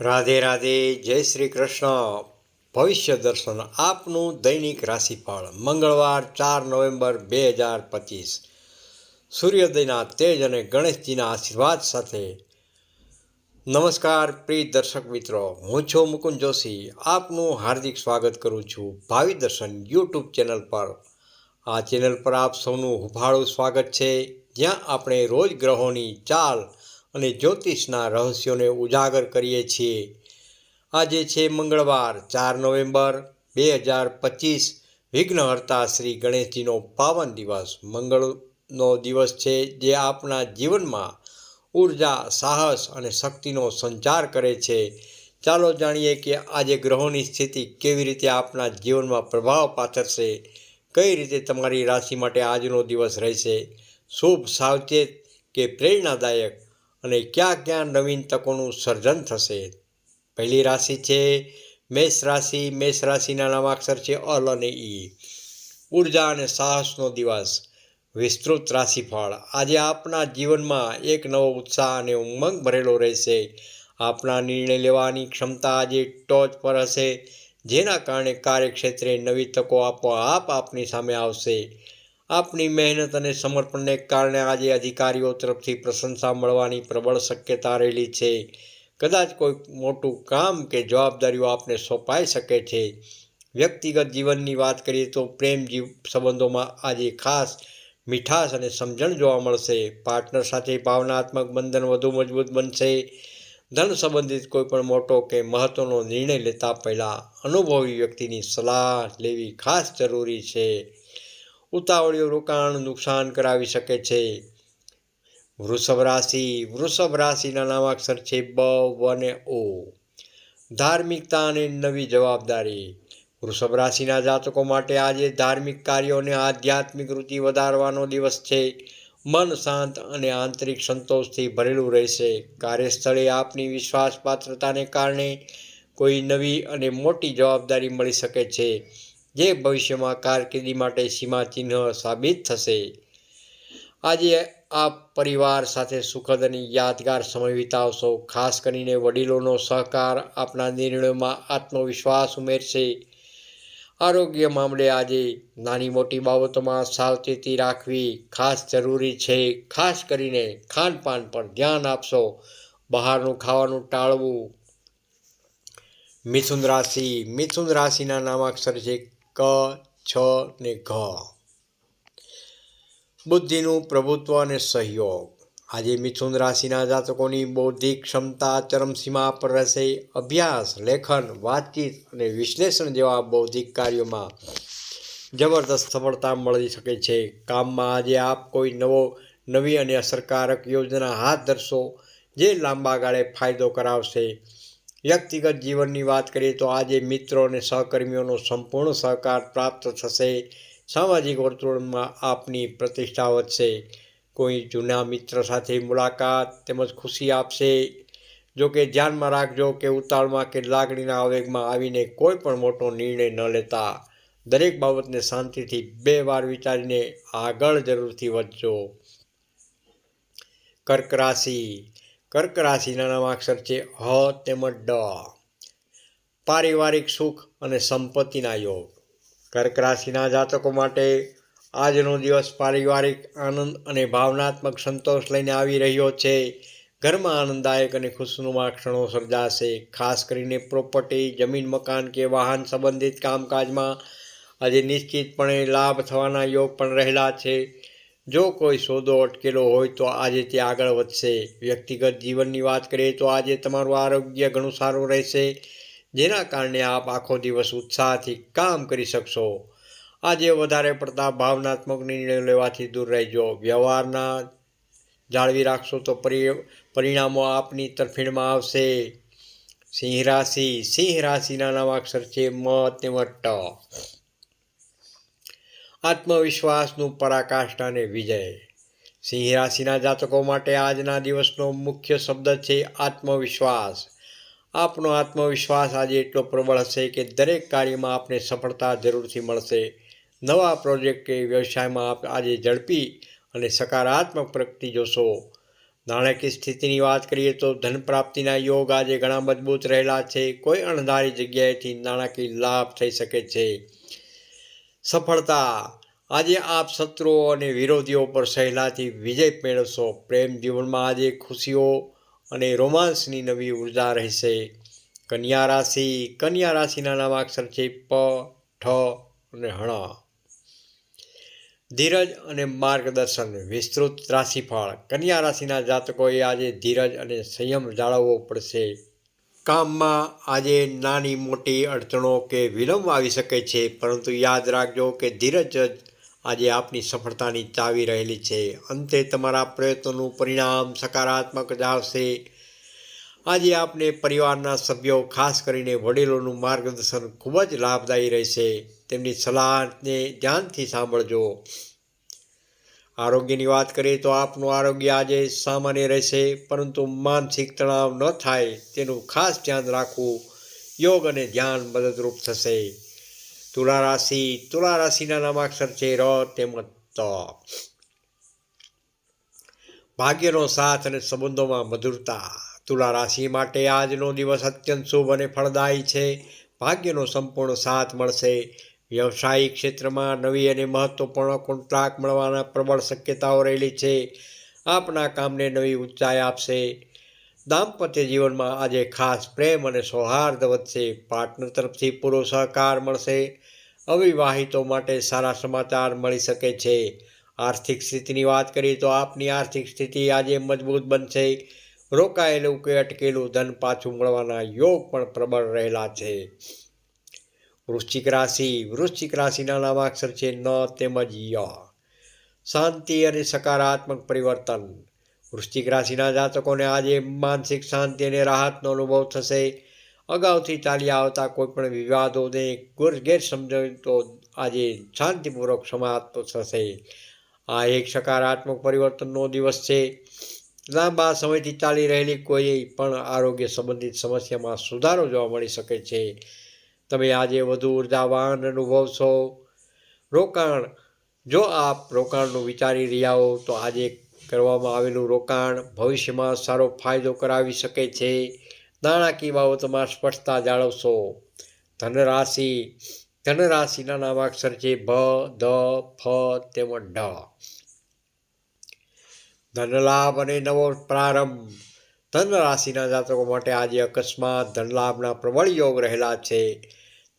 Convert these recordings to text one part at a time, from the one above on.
રાધે રાધે, જય શ્રી કૃષ્ણ. ભવિષ્ય દર્શન આપનું દૈનિક રાશિફળ મંગળવાર ચાર નવેમ્બર બે હજાર પચીસ. સૂર્યોદયના તેજ અને ગણેશજીના આશીર્વાદ સાથે. નમસ્કાર પ્રિય દર્શક મિત્રો, હું છું મુકુંદ જોશી. આપનું હાર્દિક સ્વાગત કરું છું ભાવિ દર્શન યુટ્યુબ ચેનલ પર. આ ચેનલ પર આપ સૌનું હુફાળું સ્વાગત છે. જ્યાં આપણે રોજ ગ્રહોની ચાલ અને જ્યોતિષના રહસ્યોને ઉજાગર કરીએ છીએ. આજે છે મંગળવાર, ચાર નવેમ્બર બે હજાર પચીસ. વિઘ્નહર્તા શ્રી ગણેશજીનો પાવન દિવસ. મંગળનો દિવસ છે જે આપણા જીવનમાં ઊર્જા, સાહસ અને શક્તિનો સંચાર કરે છે. ચાલો જાણીએ કે આજે ગ્રહોની સ્થિતિ કેવી રીતે આપણા જીવનમાં પ્રભાવ પાથરશે, કઈ રીતે તમારી રાશિ માટે આજનો દિવસ રહેશે. શુભ સાવચેત કે પ્રેરણાદાયક? અને ક્યાં ક્યાં નવીન તકોનું સર્જન થશે? પહેલી રાશિ છે મેષ રાશિ. મેષ રાશિના નામાક્ષર છે અલ અને ઈ. ઊર્જા અને સાહસનો દિવસ. વિસ્તૃત રાશિફળ. આજે આપના જીવનમાં એક નવો ઉત્સાહ અને ઉમંગ ભરેલો રહેશે. આપના નિર્ણય લેવાની ક્ષમતા આજે ટોચ પર હશે, જેના કારણે કાર્યક્ષેત્રે નવી તકો આપોઆપ આપની સામે આવશે. આપની મહેનત અને સમર્પણને કારણે આજે અધિકારીઓ તરફથી પ્રશંસા મળવાની પ્રબળ શક્યતા રહેલી છે. કદાચ કોઈ મોટું કામ કે જવાબદારીઓ આપને સોંપાઈ શકે છે. વ્યક્તિગત જીવનની વાત કરીએ તો પ્રેમ જીવ સંબંધોમાં આજે ખાસ મીઠાશ અને સમજણ જોવા મળશે. પાર્ટનર સાથે ભાવનાત્મક બંધન વધુ મજબૂત બનશે. ધન સંબંધિત કોઈપણ મોટો કે મહત્ત્વનો નિર્ણય લેતા પહેલાં અનુભવી વ્યક્તિની સલાહ લેવી ખાસ જરૂરી છે. ઉતાવળિયું રોકાણ નુકસાન કરાવી શકે છે. વૃષભ રાશિ, વૃષભ રાશિના નામાક્ષર છે બ અને ઓ. ધાર્મિકતા અને નવી જવાબદારી. વૃષભ રાશિના જાતકો માટે આજે ધાર્મિક કાર્યો અને આધ્યાત્મિક રૂચિ વધારવાનો દિવસ છે. મન શાંત અને આંતરિક સંતોષથી ભરેલું રહેશે. કાર્યસ્થળે આપની વિશ્વાસપાત્રતાને કારણે કોઈ નવી અને મોટી જવાબદારી મળી શકે છે. જે ભવિષ્યમાં કારકિર્દી માટે સીમાચિહ્ન સાબિત થશે. આજે આપ પરિવાર સાથે સુખદ અને યાદગાર સમય વિતાવશો. ખાસ કરીને વડીલોનો સહકાર આપના નિર્ણયોમાં આત્મવિશ્વાસ ઉમેરશે. આરોગ્ય મામલે આજે નાની મોટી બાબતોમાં સાવચેતી રાખવી ખાસ જરૂરી છે. ખાસ કરીને ખાનપાન પર ધ્યાન આપશો. બહારનું ખાવાનું ટાળવું. મિથુન રાશિ. મિથુન રાશિના નામાક્ષર છે ક, છ ને ઘ. બુદ્ધિનું પ્રભુત્વ અને સહયોગ. આજે મિથુન રાશિના જાતકોની બૌદ્ધિક ક્ષમતા, ચરમસીમા પર રહેશે. અભ્યાસ, લેખન, વાતચીત અને વિશ્લેષણ જેવા બૌદ્ધિક કાર્યોમાં જબરદસ્ત સફળતા મળી શકે છે. કામમાં આજે આપ કોઈ નવો, નવી અને અસરકારક યોજના હાથ ધરશો, જે લાંબા ગાળે ફાયદો કરાવશે. વ્યક્તિગત જીવનની વાત કરીએ તો આજે મિત્રો અને સહકર્મીઓનો સંપૂર્ણ સહકાર પ્રાપ્ત થશે. સામાજિક વર્તુળમાં આપની પ્રતિષ્ઠા વધશે. કોઈ જૂના મિત્ર સાથે મુલાકાત તેમજ ખુશી આપશે. જો કે ધ્યાનમાં રાખજો કે ઉતાળમાં કે લાગણીના આવેગમાં આવીને કોઈ પણ મોટો નિર્ણય ન લેતા. દરેક બાબતને શાંતિથી બે વાર વિચારીને આગળ જરૂરથી વધજો. કર્ક રાશિ. કર્ક રાશિના નામાક્ષર છે હ તેમજ ડ. પારિવારિક સુખ અને સંપત્તિના યોગ. કર્ક રાશિના જાતકો માટે આજનો દિવસ પારિવારિક આનંદ અને ભાવનાત્મક સંતોષ લઈને આવી રહ્યો છે. ઘરમાં આનંદદાયક અને ખુશનુમા ક્ષણો સર્જાશે. ખાસ કરીને પ્રોપર્ટી, જમીન, મકાન કે વાહન સંબંધિત કામકાજમાં આજે નિશ્ચિતપણે લાભ થવાના યોગ પણ રહેલા છે. જો કોઈ સોદો અટકેલો હોય તો આજે તે આગળ વધશે. વ્યક્તિગત જીવનની વાત કરીએ તો આજે તમારું આરોગ્ય ઘણું સારું રહેશે, જેના કારણે આપ આખો દિવસ ઉત્સાહથી કામ કરી શકશો. આજે વધારે પડતા ભાવનાત્મક નિર્ણયો લેવાથી દૂર રહેજો. વ્યવહારના જાળવી રાખશો તો પરિણામો આપની તરફેણમાં આવશે. સિંહ રાશિ, સિંહ રાશિના નામાક્ષર છે મત તેમજ ટ આત્મવિશ્વાસનું પરાકાષ્ઠ અને વિજય. સિંહ રાશિના જાતકો માટે આજના દિવસનો મુખ્ય શબ્દ છે આત્મવિશ્વાસ. આપનો આત્મવિશ્વાસ આજે એટલો પ્રબળ હશે કે દરેક કાર્યમાં આપને સફળતા જરૂરથી મળશે. નવા પ્રોજેક્ટ કે વ્યવસાયમાં આપ આજે ઝડપી અને સકારાત્મક પ્રગતિ જોશો. નાણાકીય સ્થિતિની વાત કરીએ તો ધન પ્રાપ્તિના યોગ આજે ઘણા મજબૂત રહેલા છે. કોઈ અણધારી જગ્યાએથી નાણાકીય લાભ થઈ શકે છે. સફળતા. આજે આપ શત્રુઓ અને વિરોધીઓ પર સહેલાથી વિજય મેળવશો. પ્રેમ જીવનમાં આજે ખુશીઓ અને રોમાન્સની નવી ઊર્જા રહેશે. કન્યા રાશિ, કન્યા રાશિના નામાક્ષર છે પ, ઠ અને હણ ધીરજ અને માર્ગદર્શન, વિસ્તૃત રાશિફળ. કન્યા રાશિના જાતકોએ આજે ધીરજ અને સંયમ જાળવવો પડશે. કામમાં આજે નાની મોટી અડચણો કે વિલંબ આવી શકે છે, પરંતુ યાદ રાખજો કે ધીરજ જ આજે આપની સફળતાની ચાવી રહેલી છે. અંતે તમારા પ્રયત્નોનું પરિણામ સકારાત્મક જ આવશે. આજે આપને પરિવારના સભ્યો, ખાસ કરીને વડીલોનું માર્ગદર્શન ખૂબ જ લાભદાયી રહેશે. તેમની સલાહને ધ્યાનથી સાંભળજો. આરોગ્યની વાત કરીએ તો આપનું આરોગ્ય આજે સામાન્ય રહેશે, પરંતુ માનસિક તણાવ ન થાય તેનું ખાસ ધ્યાન રાખવું યોગ અને ધ્યાન મદદરૂપ થશે. તુલા રાશિ, તુલા રાશિના નામાક્ષર છે ર, તેમજ ત. ભાગ્યનો સાથ અને સંબંધોમાં મધુરતા. તુલા રાશિ માટે આજનો દિવસ અત્યંત શુભ અને ફળદાયી છે. ભાગ્યનો સંપૂર્ણ સાથ મળશે. વ્યવસાયિક ક્ષેત્રમાં નવી અને મહત્વપૂર્ણ કોન્ટ્રાક્ટ મળવાના પ્રબળ શક્યતાઓ રહેલી છે. આપના કામને નવી ઊંચાઈ આપશે. દાંપત્ય જીવનમાં આજે ખાસ પ્રેમ અને સૌહાર્દ વધશે. પાર્ટનર તરફથી પૂરો સહકાર મળશે. અવિવાહિતો માટે સારા સમાચાર મળી શકે છે. આર્થિક સ્થિતિની વાત કરીએ તો આપની આર્થિક સ્થિતિ આજે મજબૂત બનશે. રોકાયેલું કે અટકેલું ધન પાછું મળવાના યોગ પણ પ્રબળ રહેલા છે. વૃશ્ચિક રાશિ, વૃશ્ચિક રાશિના નામાક્ષર છે ન તેમજ ય. શાંતિ અને સકારાત્મક પરિવર્તન. વૃશ્ચિક રાશિના જાતકોને આજે માનસિક શાંતિ અને રાહતનો અનુભવ થશે. અગાઉથી ચાલી આવતા કોઈપણ વિવાદોને ગેરસમજો આજે શાંતિપૂર્વક સમાપ્ત થશે. આ એક સકારાત્મક પરિવર્તનનો દિવસ છે. લાંબા સમયથી ચાલી રહેલી કોઈ પણ આરોગ્ય સંબંધિત સમસ્યામાં સુધારો જોવા મળી શકે છે. તમે આજે વધુ ઉર્જાવાન અનુભવશો રોકાણ, જો આપ રોકાણનું વિચારી રહ્યા હો, તો આજે કરવામાં આવેલું રોકાણ ભવિષ્યમાં સારો ફાયદો કરાવી શકે છે. નાણાકીય બાબતોમાં સ્પષ્ટતા જાળવશો. ધનરાશિ, ધનરાશિના નામાક્ષર છે ભ ધ ફ, તેમજ ઢ ધનલાભ અને નવો પ્રારંભ. ધન રાશિના જાતકો માટે આજે અકસ્માત, ધનલાભના પ્રબળ યોગ રહેલા છે.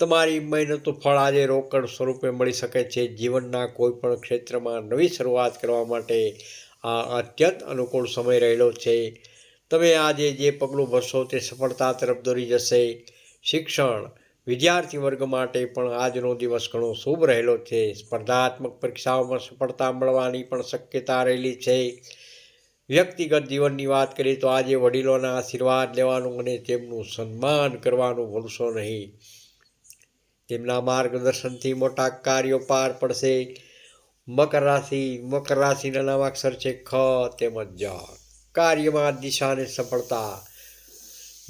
તમારી મહેનતનું ફળ આજે રોકડ સ્વરૂપે મળી શકે છે. જીવનના કોઈપણ ક્ષેત્રમાં નવી શરૂઆત કરવા માટે આ અત્યંત અનુકૂળ સમય રહેલો છે. તમે આજે જે પગલું ભરશો તે સફળતા તરફ દોરી જશે. શિક્ષણ વિદ્યાર્થી વર્ગ માટે પણ આજનો દિવસ ઘણો શુભ રહેલો છે. સ્પર્ધાત્મક પરીક્ષાઓમાં સફળતા મળવાની પણ શક્યતા રહેલી છે. વ્યક્તિગત જીવનની વાત કરીએ તો આજે વડીલોના આશીર્વાદ લેવાનું અને તેમનું સન્માન કરવાનું ભૂલશો નહીં. તેમના માર્ગદર્શનથી મોટા કાર્યો પાર પડશે. મકર રાશિ, મકર રાશિના નામાક્ષર છે ખ તેમજ જ. કાર્યમાં દિશાને સફળતા.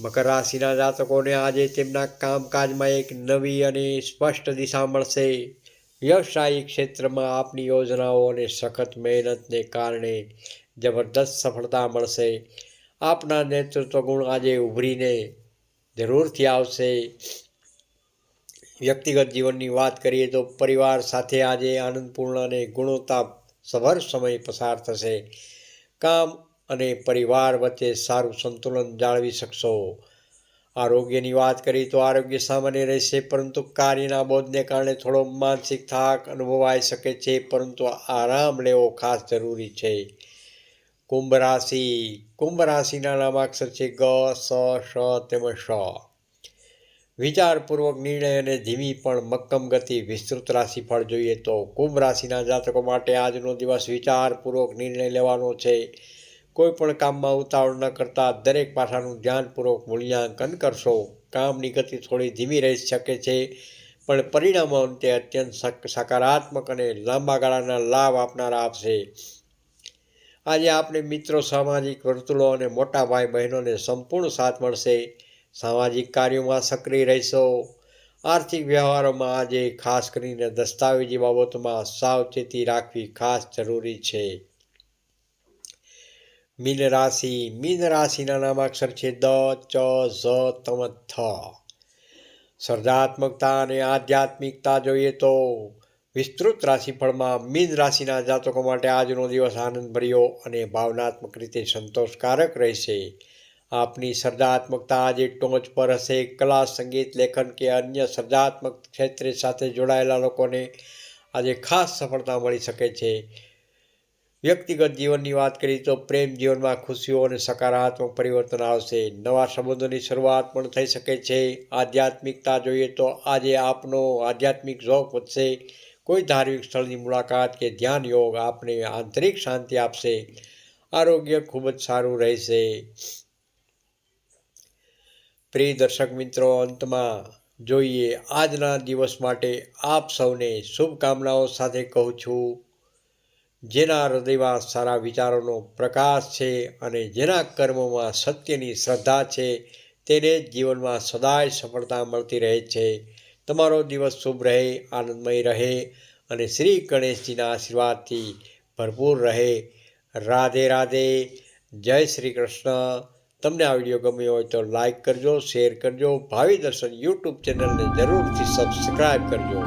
મકર રાશિના જાતકોને આજે તેમના કામકાજમાં એક નવી અને સ્પષ્ટ દિશા મળશે. વ્યવસાયિક ક્ષેત્રમાં આપની યોજનાઓ અને સખત મહેનતને કારણે જબરદસ્ત સફળતા મળશે. આપના નેતૃત્વ ગુણ આજે ઉભરીને જરૂરથી આવશે. વ્યક્તિગત જીવનની વાત કરીએ તો પરિવાર સાથે આજે આનંદપૂર્ણ અને ગુણવત્તા સભર સમય પસાર થશે. કામ અને પરિવાર વચ્ચે સારું સંતુલન જાળવી શકશો. આરોગ્યની વાત કરીએ તો આરોગ્ય સામાન્ય રહેશે, પરંતુ કાર્યના બોધને કારણે થોડો માનસિક થાક અનુભવાઈ શકે છે, પરંતુ આરામ લેવો ખાસ જરૂરી છે. કુંભ રાશિ, કુંભ રાશિના નામાક્ષર છે ગ, સ, શ, તેમજ શ વિચારપૂર્વક નિર્ણય અને ધીમી પણ મક્કમ ગતિ વિસ્તૃત રાશિફળ જોઈએ તો કુંભ રાશિના જાતકો માટે આજનો દિવસ વિચારપૂર્વક નિર્ણય લેવાનો છે. કોઈ પણ કામમાં ઉતાવળ ન કરતા દરેક પાસાનું ધ્યાનપૂર્વક મૂલ્યાંકન કરશો. કામની ગતિ થોડી ધીમી રહી શકે છે, પણ પરિણામો અંતે અત્યંત સકારાત્મક અને લાંબા ગાળાના લાભ આપનારા આપશે. આજે આપણે મિત્રો, સામાજિક વર્તુળો અને મોટા ભાઈ બહેનોને સંપૂર્ણ સાથ મળશે. સામાજિક કાર્યોમાં સક્રિય રહેશો. આર્થિક વ્યવહારોમાં આજે ખાસ કરીને દસ્તાવેજી બાબતોમાં સાવચેતી રાખવી ખાસ જરૂરી છે. મીન રાશિ. મીન રાશિના નામાક્ષર છે દ, ચ, ઝ તમ થ. સર્જાત્મકતા અને આધ્યાત્મિકતા જોઈએ તો વિસ્તૃત રાશિફળમાં મીન રાશિના જાતકો માટે આજનો દિવસ આનંદભર્યો અને ભાવનાત્મક રીતે સંતોષકારક રહેશે. આપની સર્જાત્મકતા આજે ટોચ પર હશે. કલા, સંગીત, લેખન કે અન્ય સર્જાત્મક ક્ષેત્રે સાથે જોડાયેલા લોકોને આજે ખાસ સફળતા મળી શકે છે. વ્યક્તિગત જીવનની વાત કરીએ તો પ્રેમ જીવનમાં ખુશીઓ અને સકારાત્મક પરિવર્તન આવશે. નવા સંબંધોની શરૂઆત પણ થઈ શકે છે. આધ્યાત્મિકતા જોઈએ તો આજે આપનો આધ્યાત્મિક ઝોક વધશે. કોઈ ધાર્મિક સ્થળની મુલાકાત કે ધ્યાન યોગ આપને આંતરિક શાંતિ આપશે. આરોગ્ય ખૂબ જ સારું રહેશે. પ્રિય દર્શક મિત્રો, અંતમાં જોઈએ આજના દિવસ માટે આપ સૌને શુભકામનાઓ સાથે કહું છું. જેના હૃદયમાં સારા વિચારોનો પ્રકાશ છે અને જેના કર્મોમાં સત્યની શ્રદ્ધા છે, તેને જીવનમાં સદાય સફળતા મળતી રહે છે. તમારો દિવસ શુભ રહે, આનંદમય રહે અને શ્રી ગણેશજીના આશીર્વાદથી ભરપૂર રહે. રાધે રાધે. જય શ્રી કૃષ્ણ. તમને આ વીડિયો ગમ્યો હોય તો લાઈક કરજો શેર કરજો, ભાવિ દર્શન યુટ્યુબ ચેનલને જરૂરથી સબસ્ક્રાઈબ કરજો.